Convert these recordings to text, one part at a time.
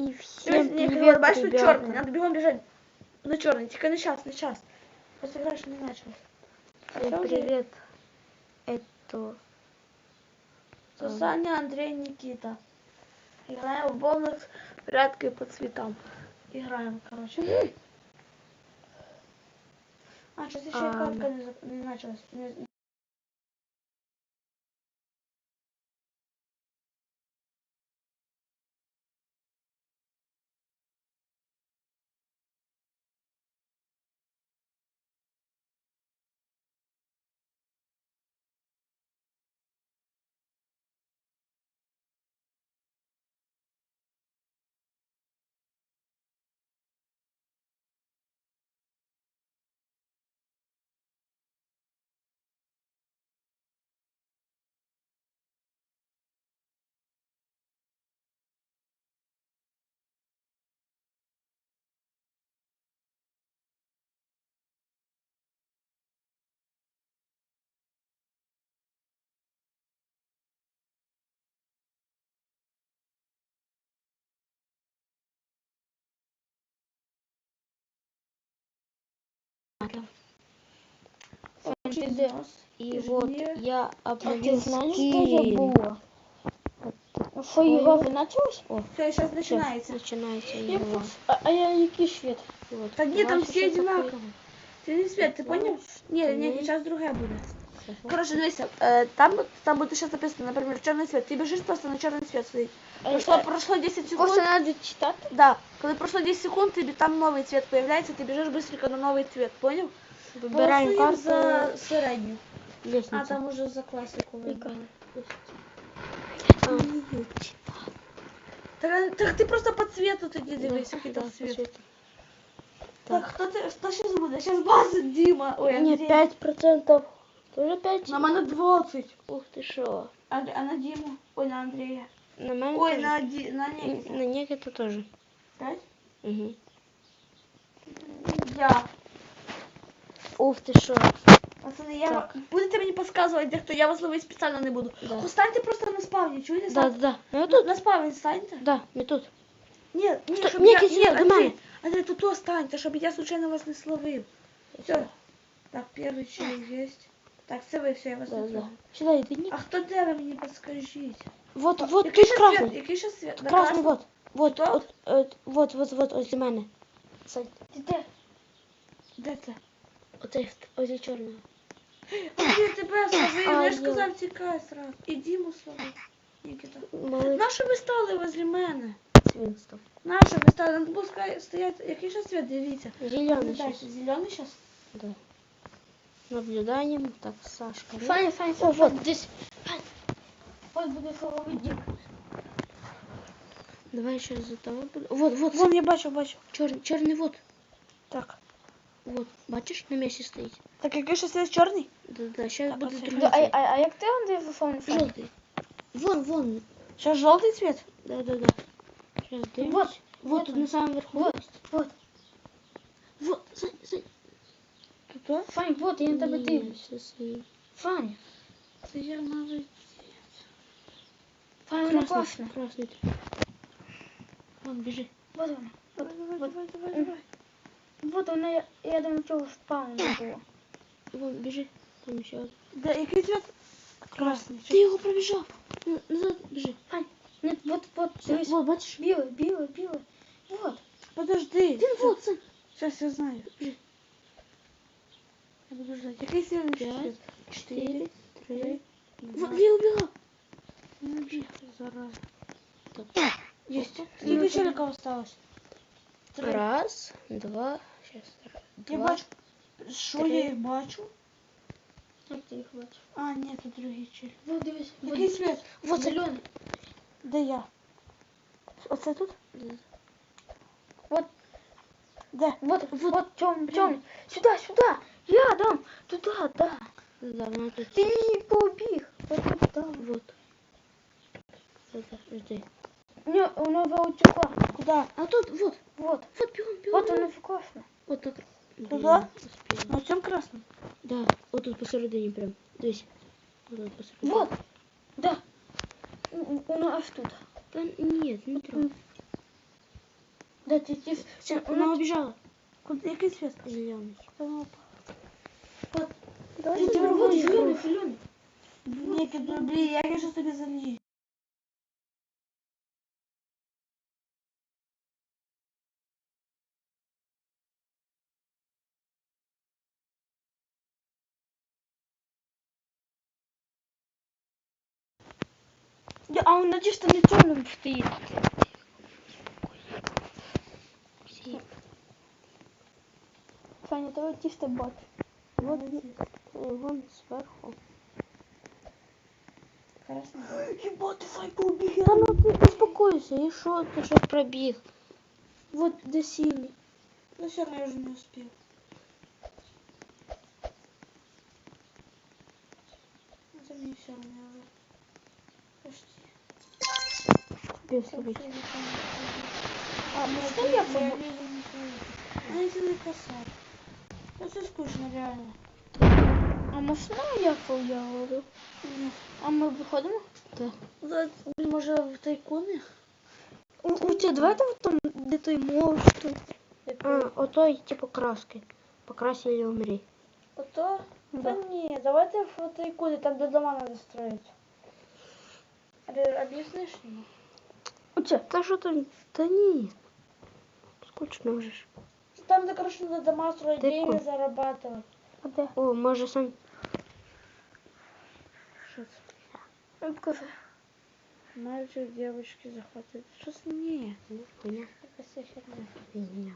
И Всем всем не привет, бачиш, тут ребята. чорний, надо бігом біжати на чорний, тільки не час, не час. Просто гра ще не почалась. А Всем це вже привет. Это це Саня, Андрій, Нікіта. Граємо в бонус порядки по цвітам. І граємо, коротше. А, щось ще Ам. катка не, зак- не почалась. Не... И вот я А обновил ты знаешь, что я скин. было? Що його почалось? О, Все, зараз всё, починається. начинается Я игра. пос- А, а я який світ? Вот. Та ні, там Давай всі сейчас одинаково. откроем. Це не світ, ти поняв? Ні, ні, Ні. зараз друге буде. Хорошо. Коротше, дивися, е, там, там буде ще написано, наприклад, чорний світ. Ти біжиш просто на чорний світ стоїть. Прошло, прошло 10 секунд. Просто треба читати. Да, коли пройшло 10 секунд, тобі там новий цвет появляється, ти біжиш быстренько на новий цвет, поняв? Выбираем Голосуємо карту. за середню. А Лестница. там уже за класику Яка? вибрали. А, Так, так ти просто по цвету тоді дивись, який да, там по цвет. цвету. Так, хто ти, хто зараз буде? Зараз база Діма. Ой, Не, Андрій. 5%. Тоже 5? На мене 20. Ух ты шо. А, а на Діму? Ой, на Андрія. На мене Ой, тоже. на, Ді... на Нікіта. На Никита тоже. 5? Угу. Я. Ух ты шо. Пацани, я... Так. Будете мені підказувати, де хто, я вас ловити спеціально не буду. Да. Останьте просто на спавні, чуєте? Да, Стань- да, да. Ну я Тут тут. на спавні станьте. Да, не тут. Ні, ні, Стой, щоб ні, я... Кісь, Ні, до мене. Андрій, Андрій, тут останьте, щоб я случайно вас не словив. Все. Так, перший челик есть. Так, це ви все, я вас Да, не да. трогаю. Сюда иди, Ник. А хто де ви мені підскажіть? Вот, вот, Який тут ще красный. світ? Який ще світ? На Красный, красному? вот. Вот, Кто? вот, э, вот, вот, вот, возле мене. Ти де? Де це? Оцей, оцей чорного. Андрій, тебе словив, А, я ж я. сказав, тікай сразу. І Діму словив. Нікіта. Малий Нащо ви стали возле мене? свинство. Нащо ви стали? Надо було сказати, стояти. Який ще світ? Дивіться. Зеленый Дальше, сейчас. зелений зараз? Да. Наблюдаем. Так, Сашка. ну. Фаня, Фаня, О, Фаня, вот здесь. Ось буде фаворит. Давай сейчас за того буду. Вот, вот, Вон, я бачу, бачу. черный, черный вот. Так. Вот, бачишь, на месте стоит. Так, який ще світ чорний? Да, да, сейчас Так, будет оце другой. Да, а, цвет. а, а як ти Андрій в фон фон? Желтый. Вон, вон. Зараз жовтий цвіт? Да, да, да. Сейчас Вот, Вот, вот тут на самом верху. Вот, вот. Вот, Сань, Сань. Тут? Фань, вот, я на тебе Нет, дивлюсь. сейчас не- Фаня, Це я навіть. Фаня, вона Красный, класна. красный. Вон, бежи. Вот вона. Давай, давай, вот. давай, давай, давай. Вот вона, я, я думаю, чого спавну не було. Вон, бежи. Там еще один. Де, який цвіт? Красний. Ты его пробежал. Назад бежи. Фань, нет, вот, вот, дивись. Вот, бачишь? Білий, білий, білий. Вот. Подожди. Він вот, Сань. Сейчас я знаю. Я буду ждать. Який следующий Пять, свет? Четыре, три. два. Вот, я убегал. Ну, иди, зараза. Так. Есть. Ну, Сколько челиков осталось? Три. Раз, два, сейчас. Я Два. бачу. Що три. я їх бачу? Як ти їх бачиш? А, ні, тут другий челик. Вот, дивись. Який світ? Вот, Зелений. Де я? Оце тут? Вот, Де? вот, вот, темный, темный. Сюда, сюда. Рядом. Туда, да. Да, ну тут. Ти не побіг. Вот туда. Вот. Вот, так, жди. У нього, у нього утекла. Куда? А тут, вот, Вот. вот, бегом, бегом. Вот воно вкусно. Вот так. Туда? На цьому красному. Да, вот тут посередине прям. Здесь. Вот тут посередине. Вот. Да. У, у- у нас тут. Да нет, не трогай. Да, ти ті. Всё, Она убежала. Куди який світ? Зеленый. От, Давай Ти зробимо вот другу. зелений, зелений. Ні, блін, як я щось тобі залью. Я- А он надіюсь, що не чорним стоїть. Все. Саня, давай тісто бот. Вот, э, вон сверху. Красно. Єбать, ти Санька убіг. Да ну ты успокойся, и что ты что пробег? Вот де синий. Ну все равно я уже не успел. Ну, Это мне все равно понял. А, ну що я если не касать. Это скучно, реально. А можна я я говорю? Ні. А ми виходимо? Да. Блин, може в тайкуни? У, у тебе давайте в там, де той мост. А, о той типа краски. Покраси или умри. Ото? Да. Да не, давайте в тайкуни, там где дома надо строить. Ре- Объяснишь мне? Оце. Да что там? Да нет. Скучно уже. Там, где, короче, надо дома строить, Тайкун. деньги зарабатывать. А де? О, может сам... Что это? Я покажу. Мальчик, девочки захватывают. Что с ней? Ну, Хуйня. Какая вся херня. Меня.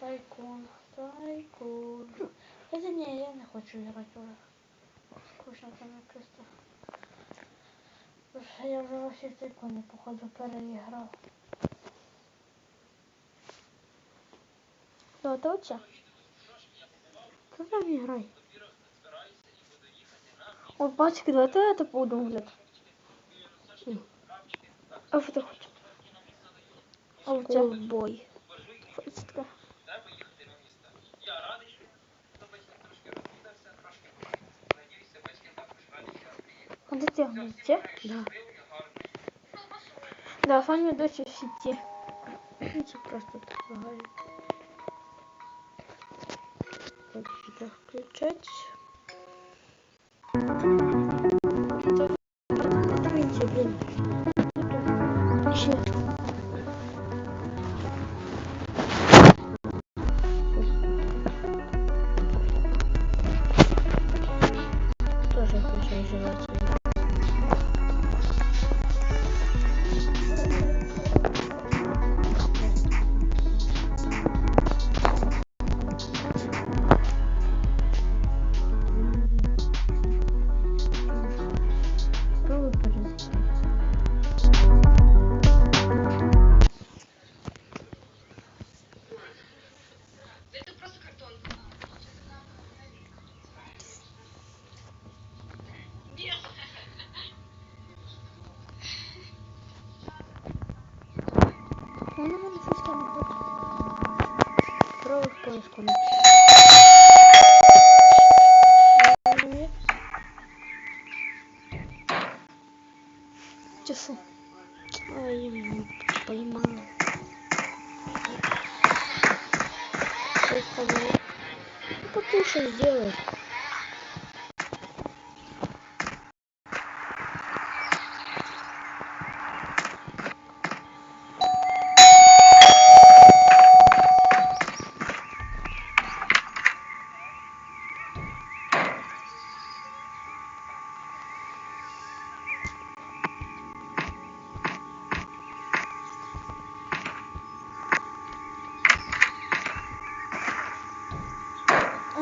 Тайкун, тайкун. Хотя не, я не хочу играть уже. Скучно там мне просто. Что я уже во всех тайкуне, походу, переиграл. Давайте оце. Ты там играй. О, пачки, давайте це будемо гуляти. М. А що ти хочеш? А оце? Колбой. Що це таке? А де ти гуляти? Да. Да, Саня досі в сіті. Это просто так лагает. Так, сюда включать. Потуши сделай.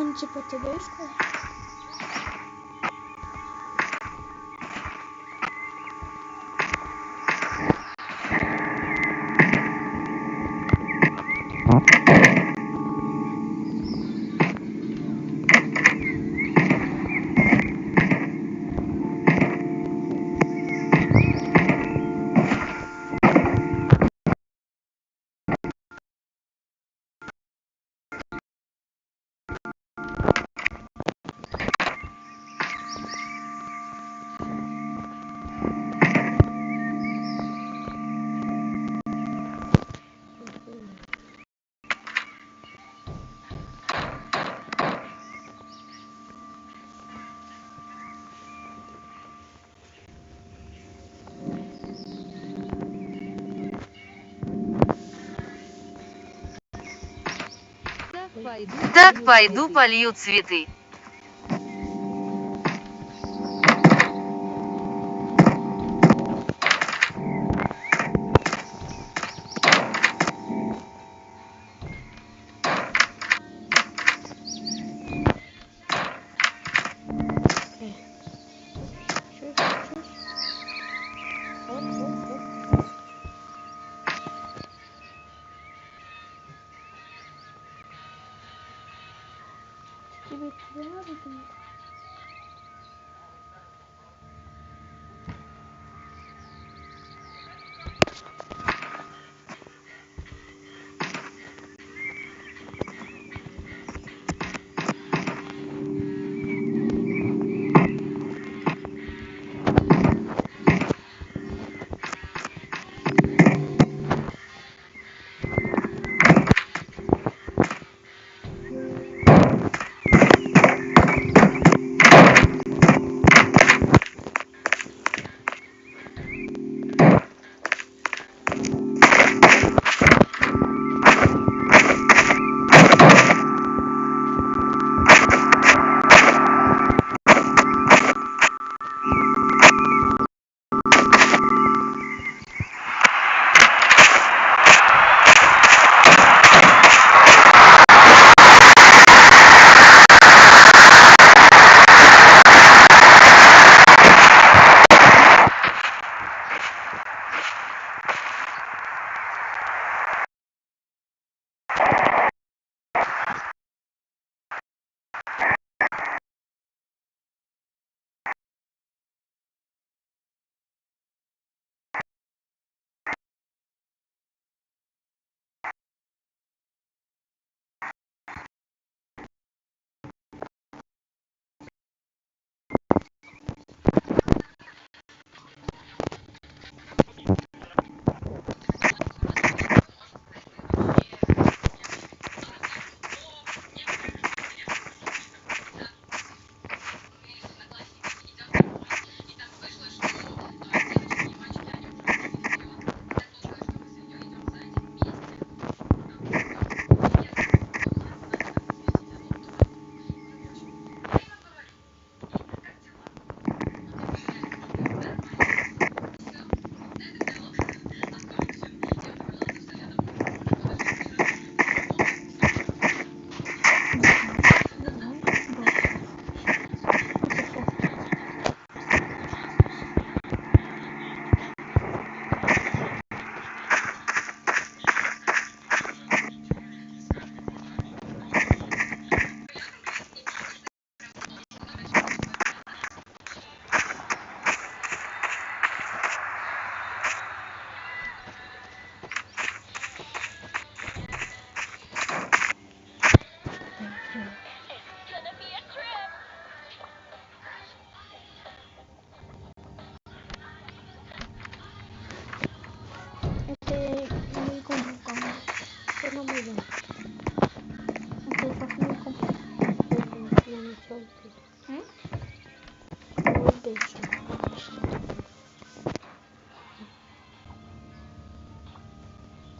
Он типа тебе сказав? Так пойду полью цветы.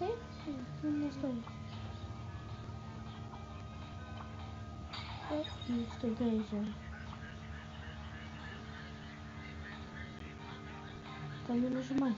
поехали на столик. И что да, езжай. Там не нажимай.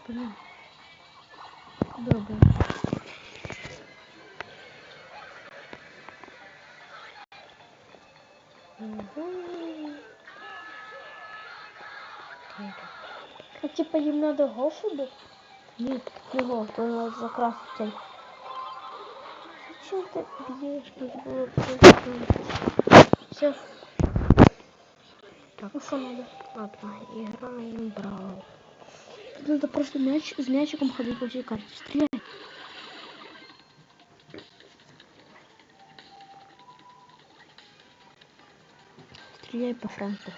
Я понял. Добре. Мгм. Так. А типа їм надо гофуду? Ні, не го, то надо закрасити цей. Зачем ти б'єш? Тут було Все. Так, Ну що надо? ладно, играем браво. Тут надо просто мяч з мячиком ходити по всій карті. Стріляй. Стреляй по Франку.